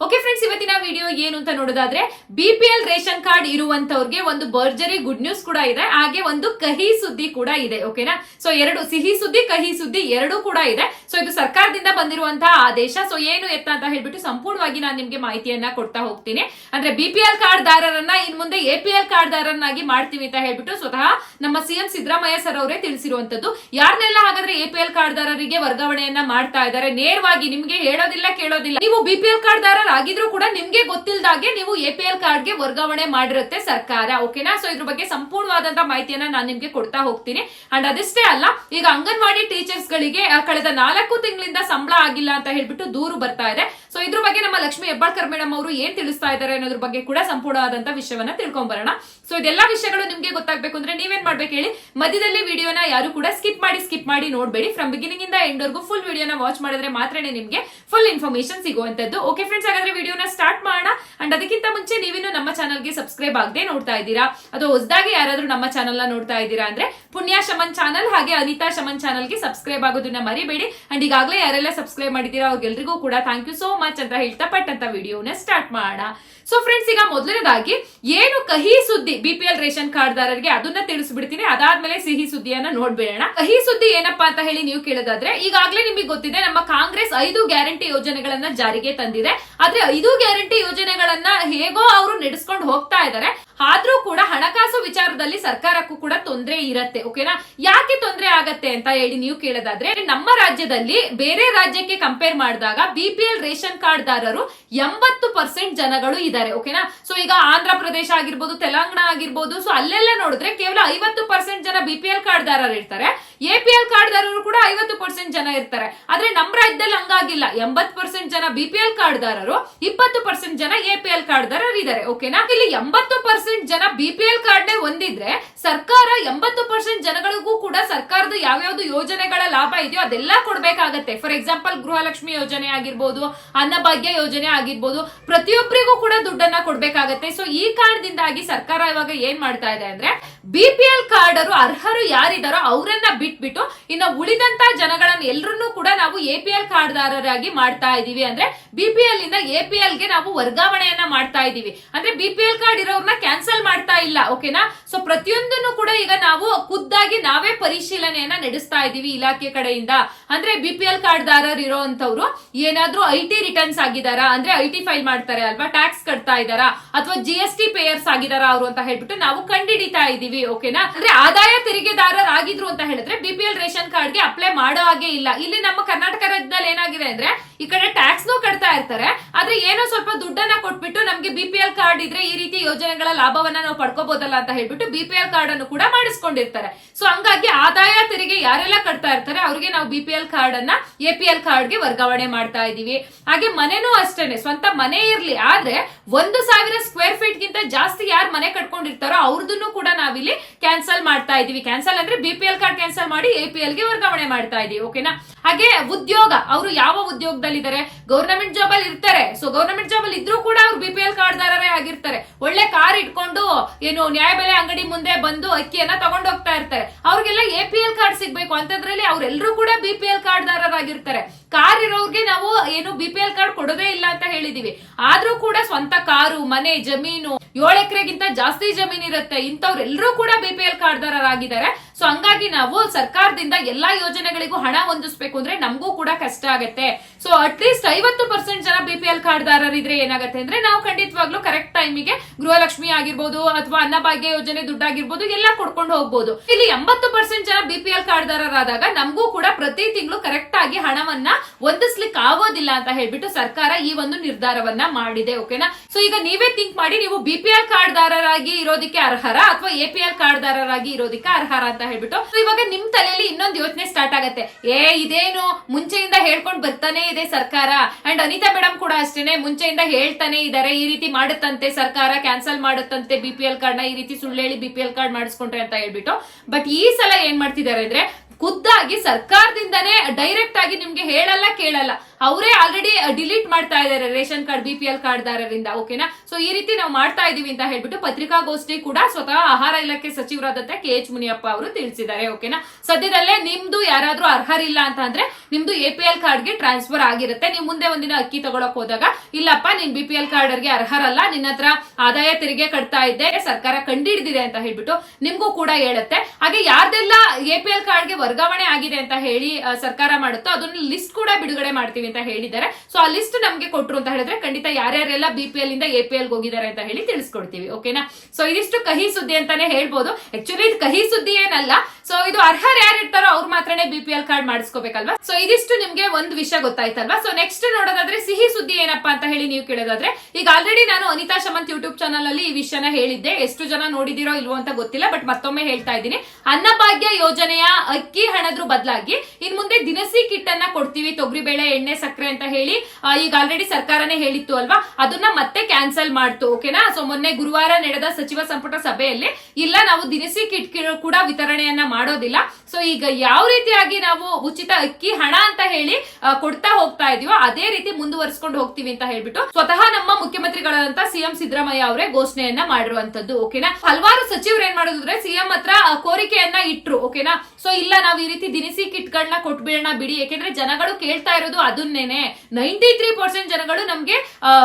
Okay friends ಇವತ್ತಿನ video ಏನು ಅಂತ ನೋಡೋದಾದ್ರೆ B P L ration card ಇರುವಂತವ್ರಿಗೆ ಒಂದು ಬರ್ಜರಿ ಗುಡ್ ನ್ಯೂಸ್ ಕೂಡ ಇದೆ, ಹಾಗೆ ಒಂದು ಕಹಿ ಸುದ್ದಿ ಕೂಡ ಇದೆ ಓಕೆನಾ ಸೊ ಎರಡು ಸಿಹಿ ಸುದ್ದಿ, ಕಹಿ ಸುದ್ದಿ ಎರಡೂ ಕೂಡ ಇದೆ. ಸೊ ಇದು ಸರ್ಕಾರದಿಂದ ಬಂದಿರುವಂತಹ ಆದೇಶ. ಸೊ ಏನು ಎತ್ತ ಅಂತ ಹೇಳ್ಬಿಟ್ಟು ಸಂಪೂರ್ಣವಾಗಿ ನಾನು ನಿಮ್ಗೆ ಮಾಹಿತಿಯನ್ನ ಕೊಡ್ತಾ ಹೋಗ್ತೀನಿ. ಅಂದ್ರೆ ಬಿ ಪಿ ಎಲ್ ಕಾರ್ಡ್ ದಾರರನ್ನ ಇನ್ ಮುಂದೆ ಎ ಪಿ ಎಲ್ ಕಾರ್ಡ್ ದಾರರನ್ನಾಗಿ ಮಾಡ್ತೀವಿ ಅಂತ ಹೇಳ್ಬಿಟ್ಟು ಸ್ವತಃ ನಮ್ಮ ಸಿಎಂ ಸಿದ್ದರಾಮಯ್ಯ ಸರ್ ಅವರೇ ತಿಳಿಸಿರುವಂತದ್ದು ಯಾರನ್ನೆಲ್ಲ ಹಾಗಾದ್ರೆ ಎ ಪಿ ಎಲ್ ಕಾರ್ಡ್ ದಾರರಿಗೆ ವರ್ಗಾವಣೆಯನ್ನ ಮಾಡ್ತಾ ಇದ್ದಾರೆ? ನೇರವಾಗಿ ನಿಮ್ಗೆ ಹೇಳೋದಿಲ್ಲ, ಕೇಳೋದಿಲ್ಲ. ನೀವು ಬಿ ಪಿ ಕಾರ್ಡ್ ದಾರರ್ ಆಗಿದ್ರು ಕೂಡ ನಿಮ್ಗೆ ಗೊತ್ತಿಲ್ಲದಾಗೆ ನೀವು ಎ ಪಿ ಎಲ್ ಕಾರ್ಡ್ಗೆ ವರ್ಗಾವಣೆ ಮಾಡಿರುತ್ತೆ ಸರ್ಕಾರ, ಓಕೆನಾ? ಸೊ ಇದ್ರ ಬಗ್ಗೆ ಸಂಪೂರ್ಣವಾದಂತ ಮಾಹಿತಿಯನ್ನ ನಾನು ನಿಮ್ಗೆ ಕೊಡ್ತಾ ಹೋಗ್ತೀನಿ. ಅಂಡ್ ಅದಷ್ಟೇ ಅಲ್ಲ, ಈಗ ಅಂಗನವಾಡಿ ಟೀಚರ್ಸ್ ಗಳಿಗೆ ಕಳೆದ ನಾಲ್ಕು ತಿಂಗಳಿಂದ ಸಂಬಳ ಆಗಿಲ್ಲ ಅಂತ ಹೇಳ್ಬಿಟ್ಟು ದೂರು ಬರ್ತಾ ಇದೆ. ಸೊ ಇದ್ರ ಬಗ್ಗೆ ನಮ್ಮ ಲಕ್ಷ್ಮಿ ಹೆಬ್ಬಾಳ್ಕರ್ ಮೇಡಮ್ ಅವರು ಏನ್ ತಿಳಿಸ್ತಾ ಇದ್ದಾರೆ ಅನ್ನೋದ್ರ ಬಗ್ಗೆ ಕೂಡ ಸಂಪೂರ್ಣವಾದಂತ ವಿಷಯವನ್ನ ತಿಳ್ಕೊಂಡ್ ಬರೋಣ ಸೊ ಇದೆಲ್ಲಾ ವಿಷಯಗಳು ನಿಮ್ಗೆ ಗೊತ್ತಾಗ್ಬೇಕು ಅಂದ್ರೆ ನೀವೇನ್ ಮಾಡ್ಬೇಕು ಹೇಳಿ, ಮಧ್ಯದಲ್ಲಿ ವಿಡಿಯೋನ ಯಾರು ಕೂಡ ಸ್ಕಿಪ್ ಮಾಡಿ ಸ್ಕಿಪ್ ಮಾಡಿ ನೋಡ್ಬೇಡಿ. ಫ್ರಮ್ ಬಿಗಿನಿಂಗ್ ಇಂದ ಎಂಡ್ ವರ್ಗೂ ಫುಲ್ ವಿಡಿಯೋನ ವಾಚ್ ಮಾಡಿದ್ರೆ ಮಾತ್ರನೇ ನಿಮ್ಗೆ ಫುಲ್ ಇನ್ಫಾರ್ಮೇಶನ್ ಸಿಗುವಂತದ್ದು ಓಕೆ ಫ್ರೆಂಡ್ಸ್ ಹಾಗಾದ್ರೆ ವಿಡಿಯೋನ ಸ್ಟಾರ್ಟ್ ಮಾಡೋಣ. ಅಂಡ್ ಅದಕ್ಕಿಂತ ಮುಂಚೆ ನೀವಿನ್ನು ನಮ್ಮ ಚಾನಲ್ಗೆ ಸಬ್ಸ್ಕ್ರೈಬ್ ಆಗದೆ ನೋಡ್ತಾ ಇದ್ದೀರಾ? ಅಥವಾ ಹೊಸದಾಗಿ ಯಾರಾದ್ರೂ ನಮ್ಮ ಚಾನಲ್ನ ನೋಡ್ತಾ ಇದ್ದೀರಾ ಅಂದ್ರೆ ಪುಣ್ಯ ಶಮನ್ ಚಾನಲ್ ಹಾಗೆ ಅನಿತಾ ಶಮನ್ ಚಾನಲ್ಗೆ ಸಬ್ಸ್ಕ್ರೈಬ್ ಆಗೋದನ್ನ ಮರಿಬೇಡಿ. ಅಂಡ್ ಈಗಾಗಲೇ ಯಾರೆಲ್ಲ ಸಬ್ಸ್ಕ್ರೈಬ್ ಮಾಡಿದೀರಾ ಅವ್ರಿಗೆಲ್ರಿಗೂ ಕೂಡ ಥ್ಯಾಂಕ್ ಯು ಸೋ ಮಚ್ ಅಂತ ಹೇಳ್ತಾ ಪಟ್ಟಂತ ವಿಡಿಯೋನ ಸ್ಟಾರ್ಟ್ ಮಾಡೋಣ. ಸೊ ಫ್ರೆಂಡ್ಸ್ ಈಗ ಮೊದಲನೇದಾಗಿ, ಏನು ಕಹಿ ಸುದ್ದಿ? ಬಿ ಪಿ ರೇಷನ್ ಕಾರ್ಡ್ ದಾರರಿಗೆ ಅದನ್ನ ತಿಳಿಸ್ಬಿಡ್ತೀನಿ. ಅದಾದ್ಮೇಲೆ ಸಿಹಿ ಸುದ್ದಿಯನ್ನ ನೋಡ್ಬಿಡೋಣ. ಸಿಹಿ ಸುದ್ದಿ ಏನಪ್ಪಾ ಅಂತ ಹೇಳಿ ನೀವು ಕೇಳೋದಾದ್ರೆ, ಈಗಾಗಲೇ ನಿಮಗೆ ಗೊತ್ತಿದೆ, ನಮ್ಮ ಕಾಂಗ್ರೆಸ್ ಐದು ಗ್ಯಾರಂಟಿ ಯೋಜನೆಗಳನ್ನ ಜಾರಿಗೆ ತಂದಿದೆ. ಆದ್ರೆ ಐದು ಗ್ಯಾರಂಟಿ ಯೋಜನೆಗಳನ್ನ ಹೇಗೋ ಅವರು ನಡೆಸ್ಕೊಂಡು ಹೋಗ್ತಾ ಇದ್ದಾರೆ ಆದ್ರೂ ಕೂಡ ಹಣಕಾಸು ವಿಚಾರದಲ್ಲಿ ಸರ್ಕಾರಕ್ಕೂ ಕೂಡ ತೊಂದರೆ ಇರತ್ತೆ ಓಕೆನಾ ಯಾಕೆ ತೊಂದರೆ ಆಗತ್ತೆ ಅಂತ ಹೇಳಿ ನೀವು ಕೇಳೋದಾದ್ರೆ, ನಮ್ಮ ರಾಜ್ಯದಲ್ಲಿ ಬೇರೆ ರಾಜ್ಯಕ್ಕೆ ಕಂಪೇರ್ ಮಾಡಿದಾಗ ಬಿಪಿಎಲ್ ರೇಷನ್ ಕಾರ್ಡ್ ದಾರರು ಎಂಬತ್ತು ಪರ್ಸೆಂಟ್ ಜನಗಳು ಇದ್ದಾರೆ ಓಕೆನಾ ಸೊ ಈಗ ಆಂಧ್ರ ಪ್ರದೇಶ ಆಗಿರ್ಬೋದು, ತೆಲಂಗಾಣ ಆಗಿರ್ಬೋದು ಸೊ ಅಲ್ಲೆಲ್ಲ ನೋಡಿದ್ರೆ ಕೇವಲ ಐವತ್ತು ಪರ್ಸೆಂಟ್ ಜನ ಬಿಪಿಎಲ್ ಕಾರ್ಡ್ ದಾರರು ಇರ್ತಾರೆ ಎ ಪಿ ಎಲ್ ಕಾರ್ಡ್ ದಾರರು ಕೂಡ ಐವತ್ತು ಪರ್ಸೆಂಟ್ ಜನ ಇರ್ತಾರೆ. ಆದ್ರೆ ನಮ್ಮ ರಾಜ್ಯದಲ್ಲಿ ಹಂಗಾಗಿಲ್ಲ. ಎಂಬತ್ ಪರ್ಸೆಂಟ್ ಜನ ಬಿ ಪಿ ಎಲ್ ಕಾರ್ಡ್ ದಾರರು ಇಪ್ಪತ್ತು ಪರ್ಸೆಂಟ್ ಜನ ಎ ಪಿ ಎಲ್ ಕಾರ್ಡ್ ದಾರರು ಇದ್ದಾರೆ ಓಕೆನಾ ಇಲ್ಲಿ ಎಂಬತ್ತು ಪರ್ಸೆಂಟ್ ಜನ ಬಿ ಪಿ ಎಲ್ ಹೊಂದಿದ್ರೆ ಸರ್ಕಾರ ಎಂಬತ್ತು ಪರ್ಸೆಂಟ್ ಜನಗಳಿಗೂ ಕೂಡ ಸರ್ಕಾರದ ಯಾವ್ಯಾವ್ದು ಯೋಜನೆಗಳ ಲಾಭ ಇದೆಯೋ ಅದೆಲ್ಲ ಕೊಡ್ಬೇಕಾಗತ್ತೆ. ಫಾರ್ ಎಕ್ಸಾಂಪಲ್ ಗೃಹಲಕ್ಷ್ಮಿ ಯೋಜನೆ ಆಗಿರ್ಬೋದು, ಅನ್ನಭಾಗ್ಯ ಯೋಜನೆ ಆಗಿರ್ಬೋದು ಪ್ರತಿಯೊಬ್ಬರಿಗೂ ಕೂಡ ದುಡ್ಡನ್ನ ಕೊಡ್ಬೇಕಾಗತ್ತೆ. ಸೊ ಈ ಕಾರಣದಿಂದಾಗಿ ಸರ್ಕಾರ ಇವಾಗ ಏನ್ ಮಾಡ್ತಾ ಇದೆ ಅಂದ್ರೆ, ಬಿ ಪಿ ಕಾರ್ಡರು ಅರ್ಹರು ಯಾರಿದಾರೋ ಅವರನ್ನ ಬಿಟ್ಬಿಟ್ಟು ಇನ್ನು ಉಳಿದಂತ ಜನಗಳನ್ನ ಎಲ್ಲರನ್ನೂ ಕೂಡ ನಾವು ಎ ಪಿ ಎಲ್ ಕಾರ್ಡ್ದಾರರಾಗಿ ಮಾಡ್ತಾ ಇದೀವಿ. ಅಂದ್ರೆ ಬಿ ಪಿ ಎಲ್ ಇಂದ ಎ ಗೆ ನಾವು ವರ್ಗಾವಣೆಯನ್ನ ಮಾಡ್ತಾ ಇದೀವಿ. ಅಂದ್ರೆ ಬಿ ಪಿ ಎಲ್ ಕಾರ್ಡ್ ಇರೋರ್ನ ಕ್ಯಾನ್ಸಲ್ ಮಾಡ್ತಾ ಇಲ್ಲ ಓಕೆನಾ ಸೊ ಪ್ರತಿಯೊಂದನ್ನು ಕೂಡ ಈಗ ನಾವು ಖುದ್ದಾಗಿ ನಾವೇ ಪರಿಶೀಲನೆಯನ್ನ ನಡೆಸ್ತಾ ಇದೀವಿ ಇಲಾಖೆ ಕಡೆಯಿಂದ. ಅಂದ್ರೆ ಬಿ ಪಿ ಎಲ್ ಕಾರ್ಡ್ ದಾರರ್ ಇರೋಂತವ್ರು ಏನಾದ್ರೂ ಐ ಟಿ ರಿಟರ್ನ್ಸ್ ಆಗಿದಾರಾ? ಅಂದ್ರೆ ಐ ಟಿ ಫೈಲ್ ಮಾಡ್ತಾರೆ ಅಲ್ವಾ? ಟ್ಯಾಕ್ಸ್ ಕಟ್ತಾ ಇದಾರಾ? ಅಥವಾ ಜಿ ಎಸ್ ಟಿ ಪೇಯರ್ಸ್ ಆಗಿದಾರಾ ಅವರು ಅಂತ ಹೇಳ್ಬಿಟ್ಟು ನಾವು ಕಂಡಿಡಿತಾ ಇದೀವಿ ಓಕೆನಾ ಅಂದ್ರೆ ಆದಾಯ ತೆರಿಗೆದಾರರಾಗಿದ್ರು ಅಂತ ಹೇಳಿದ್ರೆ ಬಿ ಪಿ ಎಲ್ ರೇಷನ್ ಕಾರ್ಡ್ಗೆ ಅಪ್ಲೈ ಮಾಡೋ ಹಾಗೆ ಇಲ್ಲ. ಇಲ್ಲಿ ನಮ್ಮ ಕರ್ನಾಟಕ ರಾಜ್ಯದಲ್ಲಿ ಏನಾಗಿದೆ ಅಂದ್ರೆ ಈ ಕಡೆ ಟ್ಯಾಕ್ಸ್ ನೂ ಕಟ್ತಾ ಇರ್ತಾರೆ. ಆದ್ರೆ ಏನೋ ಸ್ವಲ್ಪ ದುಡ್ಡನ್ನ ಕೊಟ್ಬಿಟ್ಟು ನಮ್ಗೆ ಬಿ ಪಿ ಎಲ್ ಕಾರ್ಡ್ ಇದ್ರೆ ಈ ರೀತಿ ಯೋಜನೆಗಳ ಲಾಭವನ್ನ ನಾವು ಪಡ್ಕೋಬಹುದಲ್ಲ ಅಂತ ಹೇಳ್ಬಿಟ್ಟು ಬಿ ಪಿ ಎಲ್ ಕಾರ್ಡ್ ಅನ್ನು ಕೂಡ ಮಾಡಿಸ್ಕೊಂಡಿರ್ತಾರೆ. ಸೊ ಹಂಗಾಗಿ ಆದಾಯ ತೆರಿಗೆ ಯಾರೆಲ್ಲ ಕಟ್ತಾ ಇರ್ತಾರೆ, ಅವ್ರಿಗೆ ನಾವು ಬಿ ಪಿ ಎಲ್ ಕಾರ್ಡ್ ಅನ್ನ ಎ ಪಿ ಎಲ್ ಕಾರ್ಡ್ಗೆ ವರ್ಗಾವಣೆ ಮಾಡ್ತಾ ಇದೀವಿ. ಹಾಗೆ ಮನೆನೂ ಅಷ್ಟೇನೆ, ಸ್ವಂತ ಮನೆ ಇರ್ಲಿ, ಆದ್ರೆ ಒಂದು ಸಾವಿರ ಸ್ಕ್ವೇರ್ ಫೀಟ್ ಗಿಂತ ಜಾಸ್ತಿ ಯಾರು ಮನೆ ಕಟ್ಕೊಂಡಿರ್ತಾರೋ ಅವ್ರದನ್ನು ಕೂಡ ನಾವಿಲ್ಲಿ ಕ್ಯಾನ್ಸಲ್ ಮಾಡ್ತಾ ಇದೀವಿ. ಕ್ಯಾನ್ಸಲ್ ಅಂದ್ರೆ B P L card cancel ಮಾಡಿ ಎ ಪಿ ಎಲ್ಗೆ ವರ್ಗಾವಣೆ ಮಾಡ್ತಾ ಇದೀವಿ ಓಕೆನಾ ಹಾಗೆ ಉದ್ಯೋಗ, ಅವರು ಯಾವ ಉದ್ಯೋಗದಲ್ಲಿ ಇದ್ದಾರೆ ಗೌರ್ನಮೆಂಟ್ ಜಾಬ್ ಅಲ್ಲಿ ಇರ್ತಾರೆ. ಸೊ ಗೌರ್ನಮೆಂಟ್ ಜಾಬ್ ಅಲ್ಲಿ ಇದ್ರೂ ಕೂಡ ಅವ್ರು ಬಿ ಪಿ ಎಲ್ ಕಾರ್ಡ್ ದಾರರೇ ಆಗಿರ್ತಾರೆ. ಒಳ್ಳೆ ಕಾರ್ ಇಟ್ಕೊಂಡು, ಏನು ನ್ಯಾಯಬೆಲೆ ಅಂಗಡಿ ಮುಂದೆ ಬಂದು ಅಕ್ಕಿಯನ್ನ ತಗೊಂಡು ಹೋಗ್ತಾ ಇರ್ತಾರೆ. ಅವ್ರಿಗೆಲ್ಲ ಎ ಪಿ ಎಲ್ ಕಾರ್ಡ್ ಸಿಗ್ಬೇಕು. ಅಂತದ್ರಲ್ಲಿ ಅವ್ರೆಲ್ಲರೂ ಕೂಡ ಬಿ ಪಿ ಎಲ್ ಕಾರ್ಡ್ ದಾರರಾಗಿರ್ತಾರೆ ಕಾರ್ ಇರೋರ್ಗೆ ನಾವು ಏನು ಬಿ ಪಿ ಎಲ್ ಕಾರ್ಡ್ ಕೊಡೋದೇ ಇಲ್ಲ ಅಂತ ಹೇಳಿದೀವಿ. ಆದ್ರೂ ಕೂಡ ಸ್ವಂತ ಕಾರು, ಮನೆ, ಜಮೀನು, ಏಳು ಎಕರೆಗಿಂತ ಜಾಸ್ತಿ ಜಮೀನು ಇರುತ್ತೆ ಇಂಥವ್ರೆಲ್ಲರೂ ಕೂಡ ಬಿ ಪಿ ಎಲ್ ಕಾರ್ಡ್ ದಾರರಾಗಿದ್ದಾರೆ ಸೊ ಹಂಗಾಗಿ ನಾವು ಸರ್ಕಾರದಿಂದ ಎಲ್ಲಾ ಯೋಜನೆಗಳಿಗೂ ಹಣ ಹೊಂದಿಸ್ಬೇಕು ಅಂದ್ರೆ ನಮಗೂ ಕೂಡ ಕಷ್ಟ ಆಗುತ್ತೆ. ಸೊ ಅಟ್ಲೀಸ್ಟ್ ಐವತ್ತು ಪರ್ಸೆಂಟ್ ಜನ ಬಿ ಪಿ ಎಲ್ ಕಾರ್ಡ್ ದಾರರಿದ್ರೆ ಏನಾಗುತ್ತೆ ಅಂದ್ರೆ ನಾವು ಖಂಡಿತವಾಗ್ಲೂ ಕರೆಕ್ಟ್ ಟೈಮಿಗೆ ಗೃಹಲಕ್ಷ್ಮಿ ಆಗಿರ್ಬೋದು ಅಥವಾ ಅನ್ನಭಾಗ್ಯ ಯೋಜನೆ ದುಡ್ಡಾಗಿರ್ಬೋದು ಎಲ್ಲ ಕೊಡ್ಕೊಂಡು ಹೋಗ್ಬೋದು. ಇಲ್ಲಿ ಎಂಬತ್ತು ಪರ್ಸೆಂಟ್ ಜನ ಬಿ ಪಿ ಎಲ್ ನಮಗೂ ಕೂಡ ಪ್ರತಿ ತಿಂಗಳು ಕರೆಕ್ಟ್ ಆಗಿ ಹಣವನ್ನ ಹೊಂದಿಸ್ಲಿಕ್ಕೆ ಆಗೋದಿಲ್ಲ ಅಂತ ಹೇಳ್ಬಿಟ್ಟು ಸರ್ಕಾರ ಈ ಒಂದು ನಿರ್ಧಾರವನ್ನ ಮಾಡಿದೆ ಓಕೆನಾ ಸೊ ಈಗ ನೀವೇ ಥಿಂಕ್ ಮಾಡಿ ನೀವು ಬಿ ಪಿ ಎಲ್ ಕಾರ್ಡ್ ದಾರರಾಗಿ ಇರೋದಕ್ಕೆ ಅರ್ಹರ ಅಥವಾ ಎ ಪಿ ಎಲ್ ಕಾರ್ಡ್ ದಾರರಾಗಿ ಇರೋದಕ್ಕೆ ಅರ್ಹರ ಅಂತ ಹೇಳ್ಬಿಟ್ಟು. ಇವಾಗ ನಿಮ್ ತಲೆಯಲ್ಲಿ ಇನ್ನೊಂದು ಯೋಚನೆ ಸ್ಟಾರ್ಟ್ ಆಗತ್ತೆ. ಏ, ಇದೇನು? ಮುಂಚೆಯಿಂದ ಹೇಳ್ಕೊಂಡ್ ಬರ್ತಾನೆ ಇದೆ ಸರ್ಕಾರ. ಅಂಡ್ ಅನಿತಾ ಮೇಡಮ್ ಕೂಡ ಅಷ್ಟೇನೆ ಮುಂಚೆಯಿಂದ ಹೇಳ್ತಾನೆ ಇದಾರೆ. ಈ ರೀತಿ ಮಾಡುತ್ತಂತೆ ಸರ್ಕಾರ ಕ್ಯಾನ್ಸಲ್ ಮಾಡುತ್ತಂತೆ ಬಿ ಪಿ ಎಲ್ ಕಾರ್ಡ್ನ, ಈ ರೀತಿ ಸುಳ್ಳು ಹೇಳಿ ಬಿ ಕಾರ್ಡ್ ಮಾಡಿಸ್ಕೊಂಡ್ರೆ ಅಂತ ಹೇಳ್ಬಿಟ್ಟು. ಬಟ್ ಈ ಸಲ ಏನ್ ಮಾಡ್ತಿದ್ದಾರೆ ಅಂದ್ರೆ, ಖುದ್ದಾಗಿ ಸರ್ಕಾರದಿಂದನೇ ಡೈರೆಕ್ಟ್ ಆಗಿ ನಿಮ್ಗೆ ಹೇಳಲ್ಲ, ಕೇಳಲ್ಲ. ಅವರೇ ಆಲ್ರೆಡಿ ಡಿಲೀಟ್ ಮಾಡ್ತಾ ಇದ್ದಾರೆ ration card B P L card ದಾರರಿಂದ ಓಕೆನಾ ಸೊ ಈ ರೀತಿ ನಾವು ಮಾಡ್ತಾ ಇದೀವಿ ಅಂತ ಹೇಳ್ಬಿಟ್ಟು ಪತ್ರಿಕಾಗೋಷ್ಠಿ ಕೂಡ ಸ್ವತಃ ಆಹಾರ ಇಲಾಖೆ ಸಚಿವರಾದಂತ ಕೆ ಎಚ್ ಮುನಿಯಪ್ಪ ಅವರು ತಿಳಿಸಿದ್ದಾರೆ ಓಕೆನಾ ಸದ್ಯದಲ್ಲೇ ನಿಮ್ದು ಯಾರಾದ್ರೂ ಅರ್ಹರಿಲ್ಲ ಅಂತ ಅಂದ್ರೆ ನಿಮ್ದು ಎ ಪಿ ಎಲ್ ಕಾರ್ಡ್ಗೆ ಟ್ರಾನ್ಸ್ಫರ್ ಆಗಿರುತ್ತೆ. ನೀವು ಮುಂದೆ ಒಂದಿನ ಅಕ್ಕಿ ತಗೊಳಕ್ ಹೋದಾಗ, ಇಲ್ಲಪ್ಪ, ನೀನ್ ಬಿ ಪಿ ಎಲ್ ಕಾರ್ಡರ್ಗೆ ಅರ್ಹರಲ್ಲ, ನಿನ್ನ ಹತ್ರ ಆದಾಯ ತೆರಿಗೆ ಕಟ್ತಾ ಇದ್ದೆ, ಸರ್ಕಾರ ಕಂಡಿಡಿದಿದೆ ಅಂತ ಹೇಳ್ಬಿಟ್ಟು ನಿಮ್ಗೂ ಕೂಡ ಹೇಳುತ್ತೆ. ಹಾಗೆ ಯಾರ್ದೆಲ್ಲ ಎ ಪಿ ಎಲ್ ಕಾರ್ಡ್ಗೆ ವರ್ಗಾವಣೆ ಆಗಿದೆ ಅಂತ ಹೇಳಿ ಸರ್ಕಾರ ಮಾಡುತ್ತೋ, ಅದನ್ನ ಲಿಸ್ಟ್ ಕೂಡ ಬಿಡುಗಡೆ ಮಾಡ್ತೀವಿ ಅಂತ ಹೇಳಿದ್ದಾರೆ. ಸೊ ಆ ಲಿಸ್ಟ್ ನಮಗೆ ಕೊಟ್ರು ಅಂತ ಹೇಳಿದ್ರೆ ಖಂಡಿತ ಯಾರ್ಯಾರೆಲ್ಲ ಬಿ ಪಿ ಎಲ್ ಇಂದ ಎ ಪಿ ಎಲ್ ಹೋಗಿದ್ದಾರೆ ಅಂತ ಹೇಳಿ ತಿಳಿಸ್ಕೊಡ್ತೀವಿ, ಓಕೆನಾ? ಸೊ ಇದಿಷ್ಟು ಕಹಿ ಸುದ್ದಿ ಅಂತಾನೆ ಹೇಳ್ಬೋದು. ಆಕ್ಚುಲಿ ಇದು ಕಹಿ ಸುದ್ದಿ ಏನಲ್ಲ. ಸೊ ಇದು ಅರ್ಹರ್ ಯಾರು ಇರ್ತಾರೋ ಅವ್ರು ಮಾತ್ರನೇ ಬಿ ಪಿ ಎಲ್ ಕಾರ್ಡ್ ಮಾಡಿಸ್ಕೋಬೇಕಲ್ವಾ? ಸೊ ಇದಿಷ್ಟು ನಿಮ್ಗೆ ಒಂದು ವಿಷಯ ಗೊತ್ತಾಯ್ತಲ್ವಾ? ಸೊ ನೆಕ್ಸ್ಟ್ ನೋಡೋದಾದ್ರೆ ಸಿಹಿ ಸುದ್ದಿ ಏನಪ್ಪಾ ಅಂತ ಹೇಳಿ ನೀವು ಕೇಳೋದಾದ್ರೆ, ಈಗ ಆಲ್ರೆಡಿ ನಾನು ಅನಿತಾ ಶಮಂತ್ ಯೂಟ್ಯೂಬ್ ಚಾನಲ್ ಅಲ್ಲಿ ಈ ವಿಷಯನ ಹೇಳಿದ್ದೆ. ಎಷ್ಟು ಜನ ನೋಡಿದಿರೋ ಇಲ್ವೋ ಅಂತ ಗೊತ್ತಿಲ್ಲ ಬಟ್ ಮತ್ತೊಮ್ಮೆ ಹೇಳ್ತಾ ಇದ್ದೀನಿ. ಅನ್ನಭಾಗ್ಯ ಯೋಜನೆಯ ಅಕ್ಕಿ ಹಣದ್ರು ಬದಲಾಗಿ ಇನ್ ಮುಂದೆ ದಿನಸಿ ಕಿಟ್ ಅನ್ನ ಕೊಡ್ತೀವಿ, ತೊಗರಿಬೇಳೆ ಎಣ್ಣೆ ಸಕ್ಕರೆ ಅಂತ ಹೇಳಿ ಈಗ ಆಲ್ರೆಡಿ ಸರ್ಕಾರನೇ ಹೇಳಿತ್ತು ಅಲ್ವಾ? ಅದನ್ನ ಮತ್ತೆ ಕ್ಯಾನ್ಸಲ್ ಮಾಡ್ತು ಓಕೆನಾ ಸೊ ಮೊನ್ನೆ ಗುರುವಾರ ನಡೆದ ಸಚಿವ ಸಂಪುಟ ಸಭೆಯಲ್ಲಿ ಇಲ್ಲ, ನಾವು ದಿನಸಿ ಕಿಟ್ ಕೂಡ ವಿತರಣೆಯನ್ನ ಮಾಡೋದಿಲ್ಲ. ಸೊ ಈಗ ಯಾವ ರೀತಿಯಾಗಿ ನಾವು ಉಚಿತ ಅಕ್ಕಿ, ಹಣ ಅಂತ ಹೇಳಿ ಕೊಡ್ತಾ ಹೋಗ್ತಾ ಇದೀವೋ, ಅದೇ ರೀತಿ ಮುಂದುವರಿಸಿಕೊಂಡು ಹೋಗ್ತೀವಿ ಅಂತ ಹೇಳ್ಬಿಟ್ಟು ಸ್ವತಃ ನಮ್ಮ ಮುಖ್ಯಮಂತ್ರಿಗಳಾದಂತ ಸಿಎಂ ಸಿದ್ದರಾಮಯ್ಯ ಅವರೇ ಘೋಷಣೆಯನ್ನ ಮಾಡಿರುವಂತದ್ದು ಓಕೆನಾ ಹಲವಾರು ಸಚಿವರು ಏನ್ ಮಾಡಿದ್ರೆ ಸಿಎಂ ಹತ್ರ ಕೋರಿಕೆಯನ್ನ ಇಟ್ರು ಓಕೆನಾ ಸೊ ಇಲ್ಲ, ನಾವು ಈ ರೀತಿ ದಿನಸಿ ಕಿಟ್ಗಳನ್ನ ಕೊಟ್ಬಿಡೋಣ ಬಿಡಿ ಯಾಕೆಂದ್ರೆ ಜನಗಳು ಕೇಳ್ತಾ ಇರೋದು ಅದನ್ನೇನೆ ನೈಂಟಿ ತ್ರೀ ಪರ್ಸೆಂಟ್ ಜನಗಳು ನಮ್ಗೆ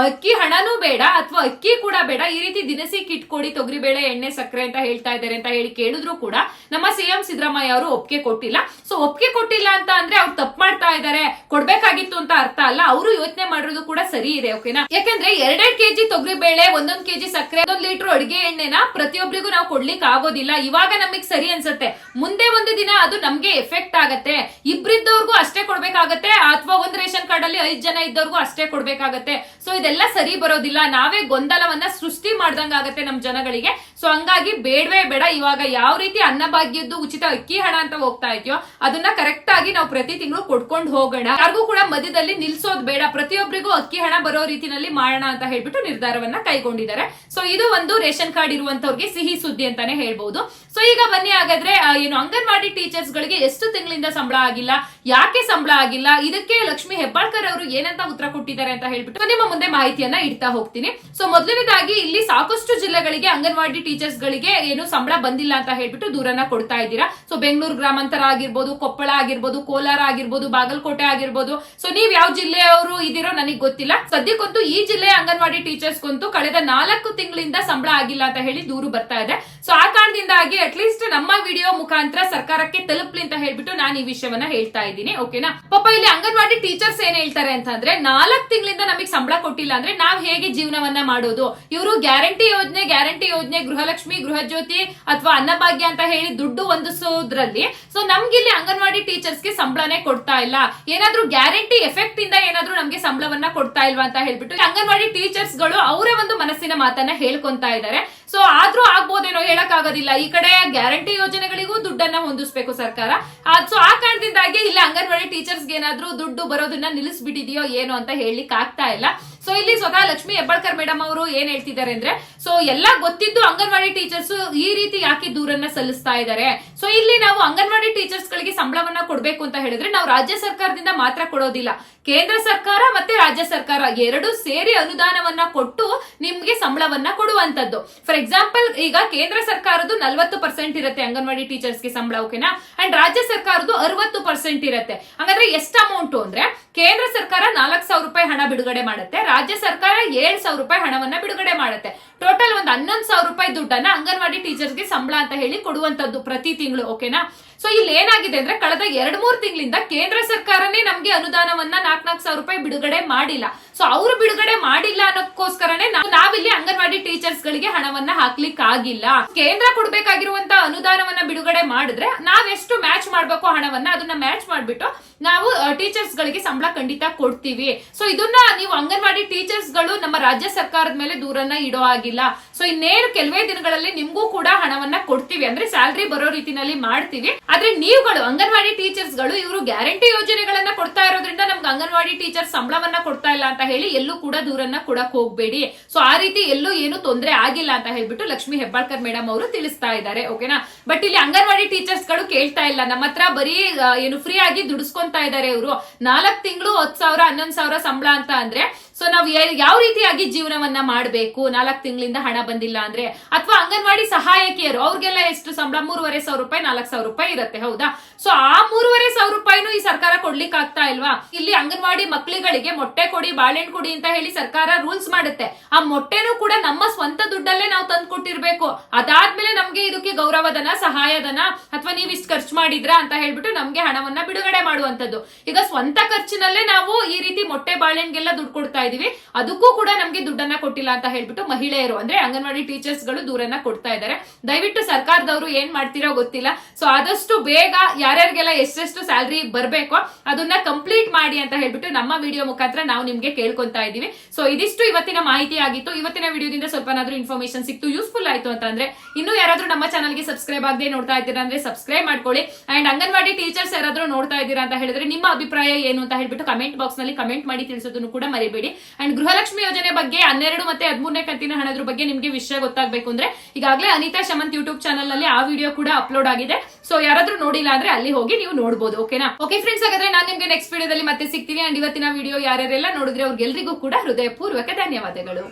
ಅಕ್ಕಿ ಹಣನೂ ಬೇಡ ಅಥವಾ ಅಕ್ಕಿ ಕೂಡ ಬೇಡ, ಈ ರೀತಿ ದಿನಸಿ ಕಿಟ್ ಕೊಡಿ ತೊಗರಿಬೇಳೆ ಎಣ್ಣೆ ಸಕ್ಕರೆ ಅಂತ ಹೇಳ್ತಾ ಇದ್ದಾರೆ ಅಂತ ಹೇಳಿ ಕೇಳಿದ್ರು ಕೂಡ ನಮ್ಮ ಸಿಎಂ ಸಿದ್ದರಾಮಯ್ಯ ಅವರು ಒಪ್ಪಿಗೆ ಕೊಟ್ಟಿಲ್ಲ. ಸೊ ಒಪ್ಪಿಗೆ ಕೊಟ್ಟಿಲ್ಲ ಅಂತ ಅಂದ್ರೆ ಅವ್ರು ತಪ್ಪು ಮಾಡ್ತಾ ಇದ್ದಾರೆ, ಕೊಡ್ಬೇಕಾಗಿತ್ತು ಅಂತ ಅರ್ಥ ಅಲ್ಲ, ಅವರು ಯೋಚನೆ ಮಾಡಿರೋದು ಕೂಡ ಸರಿ ಇದೆ ಓಕೆನಾ ಯಾಕಂದ್ರೆ ಎರಡೆರಡು ಕೆಜಿ ತೊಗರಿಬೇಳೆ, ಒಂದೊಂದ್ ಕೆಜಿ ಸಕ್ಕರೆ, ಒಂದೊಂದು ಲೀಟರ್ ಅಡಿಗೆ ಎಣ್ಣೆನ ಪ್ರತಿಯೊಬ್ಬರಿಗೂ ನಾವು ಕೊಡ್ಲಿಕ್ಕೆ ಆಗೋದಿಲ್ಲ, ಇವಾಗ ನಮಗೆ ಸರಿ ಅನ್ಸುತ್ತೆ. ಮುಂದೆ ಒಂದು ದಿನ ಅದು ನಮ್ಗೆ ಎಫೆಕ್ಟ್ ಆಗತ್ತೆ. ಇಬ್ಬರಿದ್ದವ್ರಿಗೂ ಅಷ್ಟೇ ಕೊಡ್ಬೇಕಾಗತ್ತೆ, ಅಥವಾ ಒಂದ್ ರೇಷನ್ ಕಾರ್ಡ್ ಅಲ್ಲಿ ಐದ್ ಜನ ಇದ್ದವ್ರಿಗೂ ಅಷ್ಟೇ ಕೊಡ್ಬೇಕಾಗತ್ತೆ. ಸೊ ಇದೆಲ್ಲ ಸರಿ ಬರೋದಿಲ್ಲ. ನಾವೇ ಗೊಂದಲವನ್ನ ಸೃಷ್ಟಿ ಮಾಡ್ದಂಗಾಗತ್ತೆ ನಮ್ ಜನಗಳಿಗೆ. ಸೊ ಹಂಗಾಗಿ ಬೇಡವೇ ಬೇಡ. ಇವಾಗ ಯಾವ ರೀತಿ ಅನ್ನಭಾಗ್ಯದ್ದು ಉಚಿತ ಅಕ್ಕಿ ಹಣ ಅಂತ ಹೋಗ್ತಾ ಇದೆಯೋ, ಅದನ್ನ ಕರೆಕ್ಟ್ ಆಗಿ ನಾವು ಪ್ರತಿ ತಿಂಗಳು ಕೊಡ್ಕೊಂಡು ಹೋಗೋಣ. ಯಾರಿಗೂ ಕೂಡ ಮಧ್ಯದಲ್ಲಿ ನಿಲ್ಸೋದ್ ಬೇಡ. ಪ್ರತಿಯೊಬ್ಬರಿಗೂ ಅಕ್ಕಿ ಹಣ ಬರೋ ರೀತಿನಲ್ಲಿ ಮಾಡೋಣ ಅಂತ ಹೇಳ್ಬಿಟ್ಟು ನಿರ್ಧಾರವನ್ನ ಕೈಗೊಂಡಿದ್ದಾರೆ. ಸೊ ಇದು ಒಂದು ರೇಷನ್ ಕಾರ್ಡ್ ಇರುವಂತವ್ರಿಗೆ ಸಿಹಿ ಸುದ್ದಿ ಅಂತಾನೆ ಹೇಳ್ಬಹುದು ಸೊ ಈಗ ಬನ್ನಿ ಹಾಗಾದ್ರೆ ಏನು ಅಂಗನವಾಡಿ ಟೀಚರ್ಸ್ ಗಳಿಗೆ ಎಷ್ಟು ತಿಂಗಳಿಂದ ಸಂಬಳ ಆಗಿಲ್ಲ, ಯಾಕೆ ಸಂಬಳ ಆಗಿಲ್ಲ, ಇದಕ್ಕೆ ಲಕ್ಷ್ಮಿ ಹೆಬ್ಬಾಳ್ಕರ್ ಅವರು ಏನಂತ ಉತ್ತರ ಕೊಟ್ಟಿದ್ದಾರೆ ಅಂತ ಹೇಳ್ಬಿಟ್ಟು ನಿಮ್ಮ ಮುಂದೆ ಮಾಹಿತಿಯನ್ನ ಇಡ್ತಾ ಹೋಗ್ತೀನಿ. ಸೊ ಮೊದಲನೇದಾಗಿ ಇಲ್ಲಿ ಸಾಕಷ್ಟು ಜಿಲ್ಲೆಗಳಿಗೆ ಅಂಗನವಾಡಿ ಟೀಚರ್ಸ್ ಗಳಿಗೆ ಏನು ಸಂಬಳ ಬಂದಿಲ್ಲ ಅಂತ ಹೇಳ್ಬಿಟ್ಟು ದೂರನ್ನ ಕೊಡ್ತಾ ಇದ್ದೀರಾ. ಸೊ ಬೆಂಗಳೂರು ಗ್ರಾಮಾಂತರ ಆಗಿರ್ಬೋದು, ಕೊಪ್ಪಳ ಆಗಿರ್ಬೋದು, ಕೋಲಾರ ಆಗಿರ್ಬೋದು, ಬಾಗಲಕೋಟೆ ಆಗಿರ್ಬೋದು. ಸೊ ನೀವ್ ಯಾವ ಜಿಲ್ಲೆಯವರು ಇದೀರೋ ನನಗೆ ಗೊತ್ತಿಲ್ಲ. ಸದ್ಯಕ್ಕಂತೂ ಈ ಜಿಲ್ಲೆಯ ಅಂಗನವಾಡಿ ಟೀಚರ್ಸ್ ಕೊಂತು ಕಳೆದ ನಾಲ್ಕು ತಿಂಗಳಿಂದ ಸಂಬಳ ಆಗಿಲ್ಲ ಅಂತ ಹೇಳಿ ದೂರು ಬರ್ತಾ ಇದೆ. ಸೊ ಆ ಕಾರಣದಿಂದಾಗಿ ಅಟ್ಲೀಸ್ಟ್ ನಮ್ಮ ವಿಡಿಯೋ ಮುಖಾಂತರ ಸರ್ಕಾರಕ್ಕೆ ತಲುಪ್ಲಿ ಅಂತ ಹೇಳ್ಬಿಟ್ಟು ನಾನು ಈ ವಿಷಯವನ್ನ ಹೇಳ್ತಾ ಇದ್ದೀನಿ ಓಕೆನಾ ಪಾಪ ಇಲ್ಲಿ ಅಂಗನವಾಡಿ ಟೀಚರ್ಸ್ ಏನ್ ಹೇಳ್ತಾರೆ ಅಂತಂದ್ರೆ, ನಾಲ್ಕು ತಿಂಗಳಿಂದ ನಮಗೆ ಸಂಬಳ ಕೊಟ್ಟಿಲ್ಲ ಅಂದ್ರೆ ನಾವ್ ಹೇಗೆ ಜೀವನವನ್ನ ಮಾಡೋದು? ಇವರು ಗ್ಯಾರಂಟಿ ಯೋಜನೆ ಗ್ಯಾರಂಟಿ ಯೋಜನೆ, ಗೃಹಲಕ್ಷ್ಮಿ ಗೃಹ ಜ್ಯೋತಿ ಅಥವಾ ಅನ್ನಭಾಗ್ಯ ಅಂತ ಹೇಳಿ ದುಡ್ಡು ಹೊಂದಿಸೋದ್ರಲ್ಲಿ ಸೊ ನಮ್ಗಿಲ್ಲಿ ಅಂಗನವಾಡಿ ಟೀಚರ್ಸ್ಗೆ ಸಂಬಳನೇ ಕೊಡ್ತಾ ಇಲ್ಲ. ಏನಾದ್ರೂ ಗ್ಯಾರಂಟಿ ಎಫೆಕ್ಟ್ ಇಂದ ಏನಾದ್ರೂ ನಮ್ಗೆ ಸಂಬಳವನ್ನ ಕೊಡ್ತಾ ಇಲ್ವಾ ಅಂತ ಹೇಳ್ಬಿಟ್ಟು ಅಂಗನವಾಡಿ ಟೀಚರ್ಸ್ಗಳು ಅವರ ಒಂದು ಮನಸ್ಸಿನ ಮಾತನ್ನ ಹೇಳ್ಕೊಂತ ಇದ್ದಾರೆ. ಸೊ ಆದ್ರೂ ಆಗ್ಬೋದೇನೋ ಹೇಳಕ್ ಆಗೋದಿಲ್ಲ ಈ ಕಡೆ ಗ್ಯಾರಂಟಿ ಯೋಜನೆಗಳಿಗೂ ದುಡ್ಡನ್ನ ಹೊಂದಿಸ್ಬೇಕು ಸರ್ಕಾರ. ಸೊ ಆ ಕಾರಣದಿಂದಾಗಿ ಇಲ್ಲ, ಅಂಗನವಾಡಿ ಟೀಚರ್ಸ್ ಏನಾದ್ರೂ ದುಡ್ಡು ಬರೋದನ್ನ ನಿಲ್ಲಿಸ್ಬಿಟ್ಟಿದೆಯೋ ಏನೋ ಅಂತ ಹೇಳಲಿಕ್ಕೆ ಆಗ್ತಾ ಇಲ್ಲ. ಸೊ ಇಲ್ಲಿ ಸ್ವತಃ ಲಕ್ಷ್ಮಿ ಹೆಬ್ಬಾಳ್ಕರ್ ಮೇಡಮ್ ಅವರು ಏನ್ ಹೇಳ್ತಿದ್ದಾರೆ ಅಂದ್ರೆ ಸೊ ಎಲ್ಲ ಗೊತ್ತಿದ್ದು ಅಂಗನವಾಡಿ ಟೀಚರ್ಸ್ ಈ ರೀತಿ ಯಾಕೆ ದೂರನ್ನ ಸಲ್ಲಿಸ್ತಾ ಇದ್ದಾರೆ ಸೊ ಇಲ್ಲಿ ನಾವು ಅಂಗನವಾಡಿ ಟೀಚರ್ಸ್ ಗಳಿಗೆ ಸಂಬಳವನ್ನ ಕೊಡ್ಬೇಕು ಅಂತ ಹೇಳಿದ್ರೆ ನಾವು ರಾಜ್ಯ ಸರ್ಕಾರದಿಂದ ಮಾತ್ರ ಕೊಡೋದಿಲ್ಲ. ಕೇಂದ್ರ ಸರ್ಕಾರ ಮತ್ತೆ ರಾಜ್ಯ ಸರ್ಕಾರ ಎರಡು ಸೇರಿ ಅನುದಾನವನ್ನ ಕೊಟ್ಟು ನಿಮ್ಗೆ ಸಂಬಳವನ್ನ ಕೊಡುವಂತದ್ದು. ಫಾರ್ ಎಕ್ಸಾಂಪಲ್ ಈಗ ಕೇಂದ್ರ ಸರ್ಕಾರದ್ದು ನಲ್ವತ್ತು ಪರ್ಸೆಂಟ್ ಇರುತ್ತೆ ಅಂಗನವಾಡಿ ಟೀಚರ್ಸ್ಗೆ ಸಂಬಳ ಓಕೆನಾ ಅಂಡ್ ರಾಜ್ಯ ಸರ್ಕಾರದ್ದು ಅರವತ್ತು ಪರ್ಸೆಂಟ್ ಇರುತ್ತೆ. ಹಾಗಾದ್ರೆ ಎಷ್ಟು ಅಮೌಂಟ್ ಅಂದ್ರೆ, ಕೇಂದ್ರ ಸರ್ಕಾರ ನಾಲ್ಕು ಸಾವಿರ ರೂಪಾಯಿ ಹಣ ಬಿಡುಗಡೆ ಮಾಡುತ್ತೆ ರಾಜ್ಯ ಸರ್ಕಾರ ಏಳ್ ಸಾವಿರ ರೂಪಾಯಿ ಹಣವನ್ನ ಬಿಡುಗಡೆ ಮಾಡುತ್ತೆ. ಟೋಟಲ್ ಒಂದು ಹನ್ನೊಂದು ಸಾವಿರ ರೂಪಾಯಿ ದುಡ್ಡನ್ನ ಅಂಗನವಾಡಿ ಟೀಚರ್ಸ್ಗೆ ಸಂಬಳ ಅಂತ ಹೇಳಿ ಕೊಡುವಂತದ್ದು ಪ್ರತಿ ತಿಂಗಳು ಓಕೆನಾ ಸೊ ಇಲ್ಲಿ ಏನಾಗಿದೆ ಅಂದ್ರೆ ಕಳೆದ ಎರಡ್ ಮೂರ್ ತಿಂಗಳಿಂದ ಕೇಂದ್ರ ಸರ್ಕಾರನೇ ನಮ್ಗೆ ಅನುದಾನವನ್ನ ನಾಲ್ಕ್ ನಾಲ್ಕು ಸಾವಿರ ರೂಪಾಯಿ ಬಿಡುಗಡೆ ಮಾಡಿಲ್ಲ. ಸೊ ಅವರು ಬಿಡುಗಡೆ ಮಾಡಿಲ್ಲ ಅನ್ನೋದಕ್ಕೋಸ್ಕರನೇ ನಾವು- ನಾವಿಲ್ಲಿ ಅಂಗನವಾಡಿ ಟೀಚರ್ಸ್ ಗಳಿಗೆ ಹಣವನ್ನ ಹಾಕ್ಲಿಕ್ಕಾಗಿಲ್ಲ. ಕೇಂದ್ರ ಕೊಡ್ಬೇಕಾಗಿರುವಂತ ಅನುದಾನವನ್ನ ಬಿಡುಗಡೆ ಮಾಡಿದ್ರೆ ನಾವೆಷ್ಟು ಮ್ಯಾಚ್ ಮಾಡ್ಬೇಕು ಹಣವನ್ನ? ಅದನ್ನ ಮ್ಯಾಚ್ ಮಾಡ್ಬಿಟ್ಟು ನಾವು ಟೀಚರ್ಸ್ ಗಳಿಗೆ ಸಂಬಳ ಖಂಡಿತ ಕೊಡ್ತೀವಿ. ಸೊ ಇದನ್ನ ನೀವು ಅಂಗನವಾಡಿ ಟೀಚರ್ಸ್ಗಳು ನಮ್ಮ ರಾಜ್ಯ ಸರ್ಕಾರದ ಮೇಲೆ ದೂರನ್ನ ಇಡೋ ಆಗಿಲ್ಲ ಸೊ ಇನ್ನೇನು ಕೆಲವೇ ದಿನಗಳಲ್ಲಿ ನಿಮ್ಗೂ ಕೂಡ ಹಣವನ್ನ ಕೊಡ್ತೀವಿ. ಅಂದ್ರೆ ಸ್ಯಾಲ್ರಿ ಬರೋ ರೀತಿನಲ್ಲಿ ಮಾಡ್ತೀವಿ. ಆದ್ರೆ ನೀವುಗಳು, ಅಂಗನವಾಡಿ ಟೀಚರ್ಸ್ಗಳು ಇವರು ಗ್ಯಾರಂಟಿ ಯೋಜನೆಗಳನ್ನ ಕೊಡ್ತಾ ಇರೋದ್ರಿಂದ ನಮ್ಗೆ ಅಂಗನವಾಡಿ ಟೀಚರ್ ಸಂಬಳವನ್ನ ಕೊಡ್ತಾ ಇಲ್ಲ ಅಂತ ಹೇಳಿ ಎಲ್ಲೂ ಕೂಡ ದೂರನ್ನ ಕೊಡಕ್ ಹೋಗ್ಬೇಡಿ. ಸೊ ಆ ರೀತಿ ಎಲ್ಲೂ ಏನು ತೊಂದರೆ ಆಗಿಲ್ಲ ಅಂತ ಹೇಳ್ಬಿಟ್ಟು ಲಕ್ಷ್ಮಿ ಹೆಬ್ಬಾಳ್ಕರ್ ಮೇಡಮ್ ಅವರು ತಿಳಿಸ್ತಾ ಇದ್ದಾರೆ. ಓಕೆನಾ ಬಟ್ ಇಲ್ಲಿ ಅಂಗನವಾಡಿ ಟೀಚರ್ಸ್ಗಳು ಕೇಳ್ತಾ ಇಲ್ಲ. ನಮ್ಮ ಹತ್ರ ಬರೀ ಏನು ಫ್ರೀ ಆಗಿ ದುಡಿಸ್ಕೊಂತಾ ಇದಾರೆ ಇವರು. ನಾಲ್ಕು ತಿಂಗಳು ಹತ್ತು ಸಾವಿರ, ಹನ್ನೊಂದು ಸಾವಿರ ಸಂಬಳ ಅಂತ ಅಂದ್ರೆ ಸೊ ನಾವು ಯಾವ ರೀತಿಯಾಗಿ ಜೀವನವನ್ನ ಮಾಡಬೇಕು? ನಾಲ್ಕು ತಿಂಗಳಿಂದ ಹಣ ಬಂದಿಲ್ಲ ಅಂದ್ರೆ, ಅಥವಾ ಅಂಗನವಾಡಿ ಸಹಾಯಕಿಯರು, ಅವ್ರಿಗೆಲ್ಲ ಎಷ್ಟು ಸಂಬಳ? ಮೂರುವರೆ ಸಾವಿರ ರೂಪಾಯಿ, ನಾಲ್ಕು ಸಾವಿರ ರೂಪಾಯಿ ಇರುತ್ತೆ, ಹೌದಾ? ಸೊ ಆ ಮೂರುವರೆ ಸಾವಿರ ರೂಪಾಯಿನೂ ಈ ಸರ್ಕಾರ ಕೊಡ್ಲಿಕ್ಕೆ ಆಗ್ತಾ ಇಲ್ವಾ? ಇಲ್ಲಿ ಅಂಗನವಾಡಿ ಮಕ್ಕಳಿಗಳಿಗೆ ಮೊಟ್ಟೆ ಕೊಡಿ, ಬಾಳೆಹಣ್ಣು ಕೊಡಿ ಅಂತ ಹೇಳಿ ಸರ್ಕಾರ ರೂಲ್ಸ್ ಮಾಡುತ್ತೆ. ಆ ಮೊಟ್ಟೆನೂ ಕೂಡ ನಮ್ಮ ಸ್ವಂತ ದುಡ್ಡಲ್ಲೇ ನಾವು ತಂದು ಕೊಟ್ಟಿರ್ಬೇಕು ಅದಾದ್ಮೇಲೆ ನಮ್ಗೆ ಇದಕ್ಕೆ ಗೌರವಧನ, ಸಹಾಯಧನ, ಅಥವಾ ನೀವ್ ಇಷ್ಟು ಖರ್ಚು ಮಾಡಿದ್ರಾ ಅಂತ ಹೇಳ್ಬಿಟ್ಟು ನಮ್ಗೆ ಹಣವನ್ನ ಬಿಡುಗಡೆ ಮಾಡುವಂತದ್ದು ಈಗ ಸ್ವಂತ ಖರ್ಚಿನಲ್ಲೇ ನಾವು ಈ ರೀತಿ ಮೊಟ್ಟೆ ಬಾಳೆಹಣ್ಣಿಗೆಲ್ಲ ದುಡ್ಡು ಕೊಡ್ತಾ ಇದೀವಿ ಅದಕ್ಕೂ ಕೂಡ ನಮ್ಗೆ ದುಡ್ಡನ್ನ ಕೊಟ್ಟಿಲ್ಲ ಅಂತ ಹೇಳ್ಬಿಟ್ಟು ಮಹಿಳೆಯರು, ಅಂದ್ರೆ ಅಂಗನವಾಡಿ ಟೀಚರ್ಸ್ಗಳು ದೂರನ್ನ ಕೊಡ್ತಾ ಇದ್ದಾರೆ. ದಯವಿಟ್ಟು ಸರ್ಕಾರದವರು ಏನ್ ಮಾಡ್ತೀರೋ ಗೊತ್ತಿಲ್ಲ. ಸೊ ಆದಷ್ಟು ಬೇಗ ಯಾರ್ಯಾರಿಗೆಲ್ಲ ಎಷ್ಟೆಷ್ಟು ಸ್ಯಾಲ್ರಿ ಬರ್ಬೇಕೋ ಅದನ್ನ ಕಂಪ್ಲೀಟ್ ಮಾಡಿ ಅಂತ ಹೇಳ್ಬಿಟ್ಟು ನಮ್ಮ ವಿಡಿಯೋ ಮುಖಾಂತರ ನಾವು ನಿಮ್ಗೆ ಕೇಳ್ಕೊಂತಾ ಇದೀವಿ ಸೊ ಇದಿಷ್ಟು ಇವತ್ತಿನ ಮಾಹಿತಿ ಆಗಿತ್ತು. ಇವತ್ತಿನ ವಿಡಿಯೋದಿಂದ ಸ್ವಲ್ಪನಾದ್ರೂ ಇನ್ಫಾರ್ಮೇಶನ್ ಸಿಕ್ತು ಯೂಸ್ಫುಲ್ ಆಯ್ತು ಅಂತಂದ್ರೆ ಇನ್ನು ಯಾರಾದ್ರೂ ನಮ್ಮ ಚಾನಲ್ಗೆ ಸಬ್ಸ್ಕ್ರೈಬ್ ಆಗದೆ ನೋಡ್ತಾ ಇದ್ದೀರಾ ಅಂದ್ರೆ ಸಬ್ಸ್ಕ್ರೈಬ್ ಮಾಡ್ಕೊಳ್ಳಿ. ಅಂಡ್ ಅಂಗನವಾಡಿ ಟೀಚರ್ಸ್ ಯಾರಾದ್ರೂ ನೋಡ್ತಾ ಇದ್ದೀರಾ ಅಂತ ಹೇಳಿದ್ರೆ ನಿಮ್ಮ ಅಭಿಪ್ರಾಯ ಏನು ಅಂತ ಹೇಳ್ಬಿಟ್ಟು ಕಮೆಂಟ್ ಬಾಕ್ಸ್ನಲ್ಲಿ ಕಮೆಂಟ್ ಮಾಡಿ ತಿಳಿಸೋದನ್ನು ಕೂಡ ಮರಿಬೇಡಿ. ಅಂಡ್ ಗೃಹಲಕ್ಷ್ಮಿ ಯೋಜನೆ ಬಗ್ಗೆ ಹನ್ನೆರಡು ಮತ್ತೆ ಹದಿಮೂರನೇ ಕಂತಿನ ಹಣದ ಬಗ್ಗೆ ನಿಮ್ಗೆ ವಿಷಯ ಗೊತ್ತಾಗಬೇಕು ಅಂದ್ರೆ ಈಗಾಗಲೇ ಅನಿತಾ ಶಮಂತ್ ಯೂಟ್ಯೂಬ್ ಚಾನಲ್ನಲ್ಲಿ ಆ ವಿಡಿಯೋ ಕೂಡ ಅಪ್ಲೋಡ್ ಆಗಿದೆ. ಸೊ ಯಾರಾದ್ರೂ ನೋಡಿಲ್ಲ ಅಂದ್ರೆ ಅಲ್ಲಿ ಹೋಗಿ ನೀವು ನೋಡಬಹುದು ಓಕೆನಾ ಓಕೆ ಫ್ರೆಂಡ್ಸ್ ಹಾಗಾದ್ರೆ ನಾನು ನಿಮ್ಗೆ ನೆಕ್ಸ್ಟ್ ವಿಡಿಯೋದಲ್ಲಿ ಮತ್ತೆ ಸಿಗ್ತೀನಿ. ಅಂಡ್ ಇವತ್ತಿನ ವಿಡಿಯೋ ಯಾರ್ಯಾರೆಲ್ಲ ನೋಡಿದ್ರೆ ಅವ್ರಿಗೆಲ್ರಿಗೂ ಕೂಡ ಹೃದಯಪೂರ್ವಕ ಧನ್ಯವಾದಗಳು.